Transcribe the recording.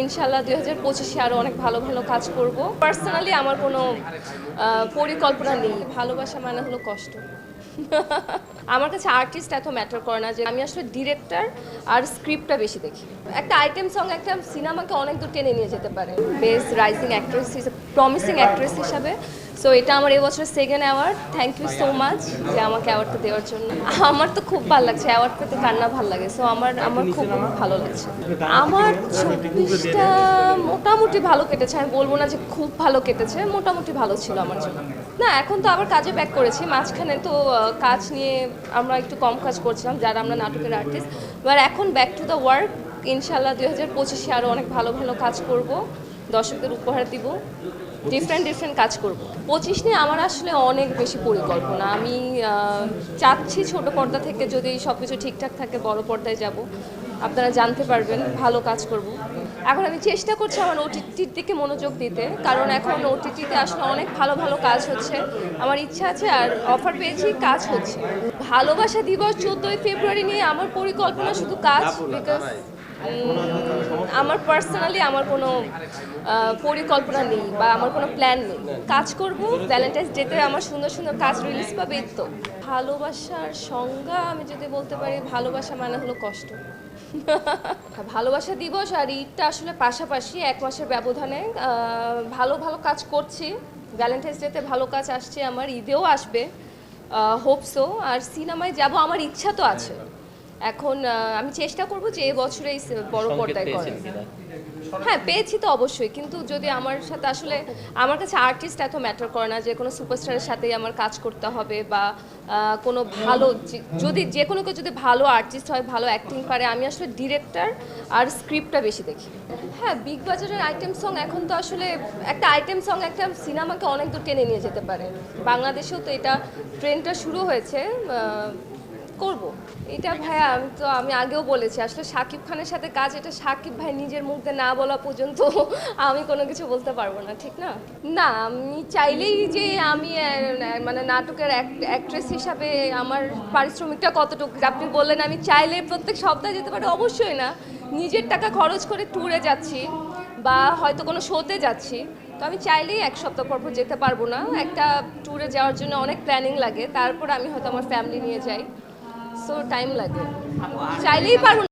ইনশাল্লাহ দুই হাজার পঁচিশে আরও অনেক ভালো ভালো কাজ করব। পার্সোনালি আমার কোনো পরিকল্পনা নেই। ভালোবাসা মানে হলো কষ্ট। আমার কাছে আর্টিস্ট এত ম্যাটার করে না যে আমি আসলে ডিরেক্টর আর স্ক্রিপ্টটা বেশি দেখি। একটা আইটেম সং একটা সিনেমাকে অনেক দূর টেনে নিয়ে যেতে পারে। বেস্ট রাইজিং অ্যাক্ট্রেস হিসেবে প্রমিসিং অ্যাক্ট্রেস হিসাবে। সো এটা আমার এবছর second award thank you so much যে আমাকে অ্যাওয়ার্ডটা দেওয়ার জন্য। আমার তো খুব ভালো লাগছে অ্যাওয়ার্ড পেতে কার না ভালো লাগে। সো আমার আমার খুব ভালো লাগছে। আমার চব্বিশটা মোটামুটি ভালো কেটেছে। আমি বলব না যে খুব ভালো কেটেছে, মোটামুটি ভালো ছিল আমার জন্য। না, এখন তো আবার কাজে ব্যাক করেছি। মাঝখানে তো কাজ নিয়ে আমরা একটু কম কাজ করছিলাম, যারা আমরা নাটকের আর্টিস্ট এবার এখন ব্যাক টু দ্য ওয়ার্ক ইনশাল্লাহ দুই হাজার পঁচিশে আরও অনেক ভালো ভালো কাজ করব। দর্শকদের উপহার দিব। ডিফারেন্ট ডিফারেন্ট কাজ করব। পঁচিশ নিয়ে আমার আসলে অনেক বেশি পরিকল্পনা। আমি চাচ্ছি ছোট পর্দা থেকে যদি সব কিছু ঠিকঠাক থাকে, বড় পর্দায় যাব। আপনারা জানতে পারবেন, ভালো কাজ করব। এখন আমি চেষ্টা করছি আমার ওটিটির দিকে মনোযোগ দিতে, কারণ এখন ওটিটিতে আসলে অনেক ভালো ভালো কাজ হচ্ছে। আমার ইচ্ছা আছে আর অফার পেয়েছি, কাজ হচ্ছে। ভালোবাসা দিবস চোদ্দোই ফেব্রুয়ারি নিয়ে আমার পরিকল্পনা শুধু কাজ বিকজ আমার পার্সোনালি আমার কোনো পরিকল্পনা নেই বা আমার কোনো প্ল্যান নেই। কাজ করব ভ্যালেন্টাইন্স ডেতে আমার সুন্দর সুন্দর কাজ রিলিজ পাবে তো। ভালোবাসার সংজ্ঞা আমি যদি বলতে পারি, ভালোবাসা মানে হলো কষ্ট। ভালোবাসা দিবস আর ঈদটা আসলে পাশাপাশি এক মাসের ব্যবধানে ভালো ভালো কাজ করছি। ভ্যালেন্টাইন্স ডেতে ভালো কাজ আসছে, আমার ঈদেও আসবে হোপসো আর সিনেমায় যাব, আমার ইচ্ছা তো আছে। এখন আমি চেষ্টা করব যে এবছরে এই বড় পর্দায় করে হ্যাঁ পেয়েছি তো অবশ্যই কিন্তু যদি আমার সাথে আসলে আমার কাছে আর্টিস্ট এত ম্যাটার করে না যে কোনো সুপারস্টারের সাথেই আমার কাজ করতে হবে বা কোনো ভালো যদি যে কোনো কেউ যদি ভালো আর্টিস্ট হয় ভালো অ্যাক্টিং পারে আমি আসলে ডিরেক্টর আর স্ক্রিপ্টটা বেশি দেখি। হ্যাঁ বিগ বাজারের আইটেম সং এখন তো আসলে একটা আইটেম সং একটা সিনেমাকে অনেক দূর টেনে নিয়ে যেতে পারে। বাংলাদেশেও তো এটা ট্রেনটা শুরু হয়েছে করব? এটা ভাইয়া, আমি তো, আমি আগেও বলেছি, আসলে সাকিব খানের সাথে কাজ, এটা সাকিব ভাই নিজের মুখ না বলা পর্যন্ত আমি কোনো কিছু বলতে পারব না, ঠিক না? না, আমি চাইলেই যে আমি মানে নাটকের অ্যাক্ট্রেস হিসাবে আমার পারিশ্রমিকটা কতটুকু, আপনি বললেন আমি চাইলে প্রত্যেক সপ্তাহে যেতে পারি, অবশ্যই না। নিজের টাকা খরচ করে ট্যুরে যাচ্ছি বা হয়তো কোনো শোতে যাচ্ছি, তো আমি চাইলেই এক সপ্তাহ পর যেতে পারব না। একটা ট্যুরে যাওয়ার জন্য অনেক প্ল্যানিং লাগে, তারপর আমি হয়তো আমার ফ্যামিলি নিয়ে যাই। সো টাইম লাগে চাইলেই পারব।